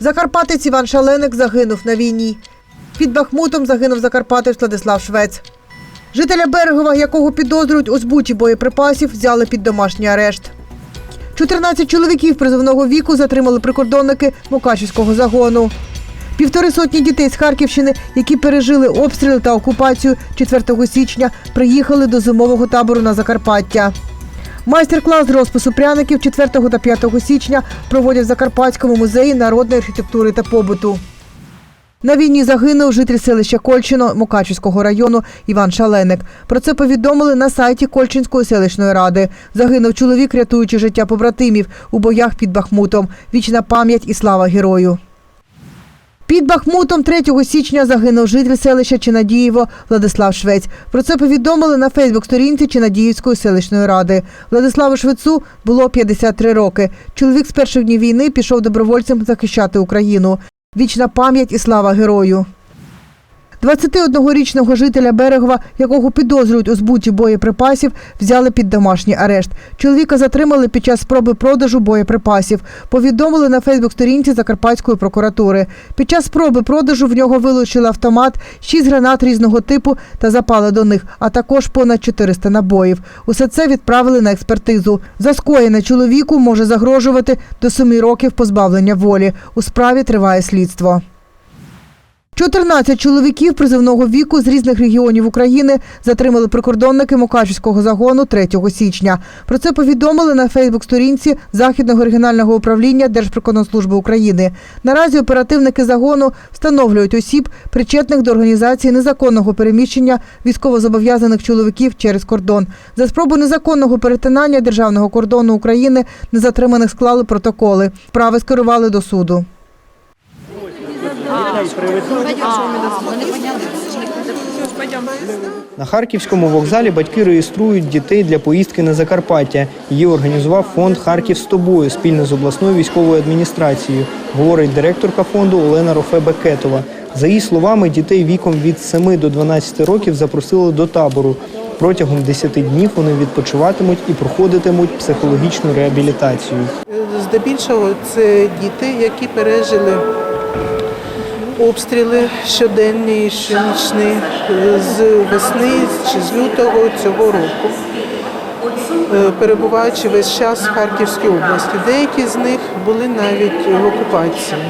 Закарпатець Іван Шаленик загинув на війні. Під Бахмутом загинув Закарпатець Владислав Швець. Жителя Берегова, якого підозрюють у збуті боєприпасів, взяли під домашній арешт. 14 чоловіків призовного віку затримали прикордонники Мукачівського загону. Півтори сотні дітей з Харківщини, які пережили обстріли та окупацію 4 січня, приїхали до зимового табору на Закарпаття. Майстер-клас з розпису пряників 4 та 5 січня проводять в Закарпатському музеї народної архітектури та побуту. На війні загинув житель селища Кольчино Мукачівського району Іван Шаленик. Про це повідомили на сайті Кольчинської селищної ради. Загинув чоловік, рятуючи життя побратимів у боях під Бахмутом. Вічна пам'ять і слава герою. Під Бахмутом 3 січня загинув житель селища Чинадієво Владислав Швець. Про це повідомили на Фейсбук-сторінці Чинадіївської селищної ради. Владиславу Швецу було 53 роки. Чоловік з перших днів війни пішов добровольцем захищати Україну. Вічна пам'ять і слава герою. 21-річного жителя Берегова, якого підозрюють у збуті боєприпасів, взяли під домашній арешт. Чоловіка затримали під час спроби продажу боєприпасів. Повідомили на Фейсбук-сторінці Закарпатської прокуратури. Під час спроби продажу в нього вилучили автомат, 6 гранат різного типу та запали до них, а також понад 400 набоїв. Усе це відправили на експертизу. За скоєне чоловіку може загрожувати до 7 років позбавлення волі. У справі триває слідство. 14 чоловіків призовного віку з різних регіонів України затримали прикордонники Мукачівського загону 3 січня. Про це повідомили на Фейсбук-сторінці Західного регіонального управління Держприкордонслужби України. Наразі оперативники загону встановлюють осіб, причетних до організації незаконного переміщення військовозобов'язаних чоловіків через кордон. За спробу незаконного перетинання державного кордону України незатриманих склали протоколи. Справи скерували до суду. На харківському вокзалі батьки реєструють дітей для поїздки на Закарпаття. Її організував фонд Харків з тобою спільно з обласною військовою адміністрацією, говорить директорка фонду Олена Рофе-Бекетова. За її словами, дітей віком від 7 до 12 років запросили до табору. Протягом 10 днів вони відпочиватимуть і проходитимуть психологічну реабілітацію. Здебільшого це діти, які пережили обстріли щоденні, і щонічні е, з весни чи з лютого цього року, е, перебуваючи весь час в Харківській області. Деякі з них були навіть в окупації.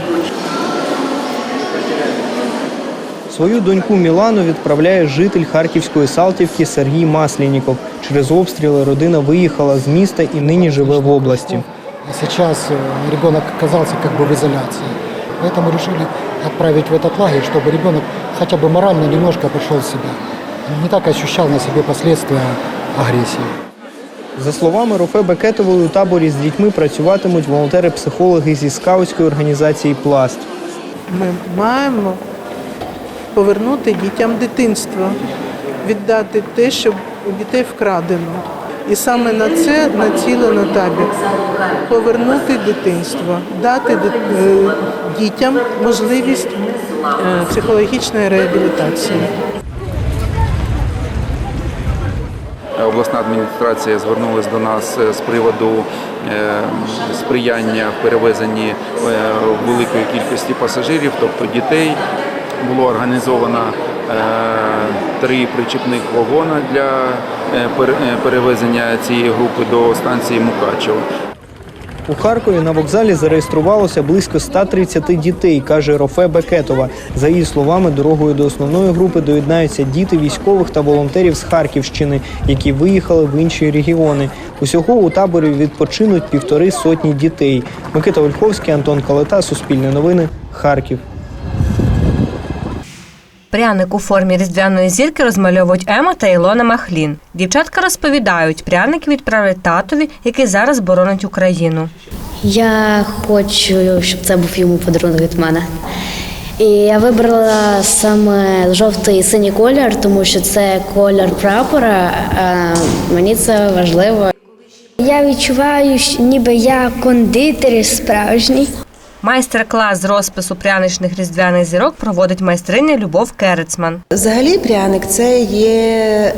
Свою доньку Мілану відправляє житель Харківської Салтівки Сергій Маслініков. Через обстріли родина виїхала з міста і нині живе в області. Сейчас э, ребенок оказался как бы в изоляции. Поэтому решили отправить в этот лагерь, чтобы ребенок хотя бы морально немножко пришел в себя. Не так ощущал на себе последствия агрессии. За словами Руфе Бекетової, у таборі з дітьми працюватимуть волонтери-психологи зі скаутської організації Пласт. Ми маємо повернути дітям дитинство, віддати те, що у дітей вкрадено. І саме на це націлено табір. Повернути дитинство, дати е, дітям можливість е, психологічної реабілітації. Обласна адміністрація звернулася до нас е, з приводу сприяння в перевезенні великої кількості пасажирів, тобто дітей. Було організовано три причепних вагона для е, е, перевезення цієї групи до станції Мукачево. У Харкові на вокзалі зареєструвалося близько 130 дітей, каже Рофе Бекетова. За її словами, дорогою до основної групи доєднаються діти військових та волонтерів з Харківщини, які виїхали в інші регіони. Усього у таборі відпочинуть півтори сотні дітей. Микита Ольховський, Антон Калета, Суспільне новини, Харків. Пряник у формі різдвяної зірки розмальовують Ема та Ілона Махлін. Дівчатка розповідають, пряники відправлять татові, який зараз боронить Україну. Я хочу, щоб це був йому подарунок від мене. І я вибрала саме жовтий і синій колір, тому що це колір прапора. а Мені це важливо. Я відчуваю, що ніби я кондитер справжній. Майстер-клас з розпису пряничних різдвяних зірок проводить майстриня Любов Керецман. Взагалі, пряник це є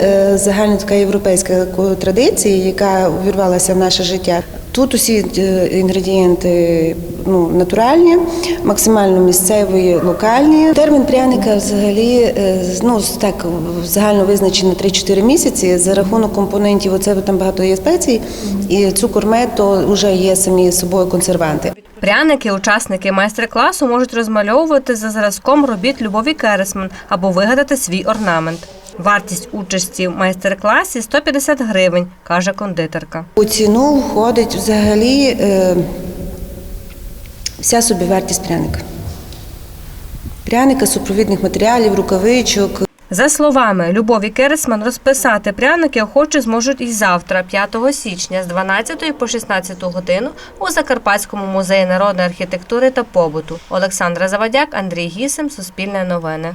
е, загальна така європейська традиція, яка увірвалася в наше життя. Тут усі е, інгредієнти ну, натуральні, максимально місцеві, локальні. Термін пряника взагалі е, ну, так загально визначений на 3-4 місяці. За рахунок компонентів, оце там багато є спецій, і цукор мед, то вже є самі собою консерванти. Пряники учасники майстер-класу можуть розмальовувати за зразком робіт Любові Кересман або вигадати свій орнамент. Вартість участі в майстер-класі 150 гривень, каже кондитерка. У ціну входить взагалі е, вся собівартість пряника. Пряника, супровідних матеріалів, рукавичок, За словами Любові Кересман, розписати пряники охочі зможуть і завтра, 5 січня, з 12 по 16 годину у Закарпатському музеї народної архітектури та побуту. Олександра Завадяк, Андрій Гісим, Суспільне новини.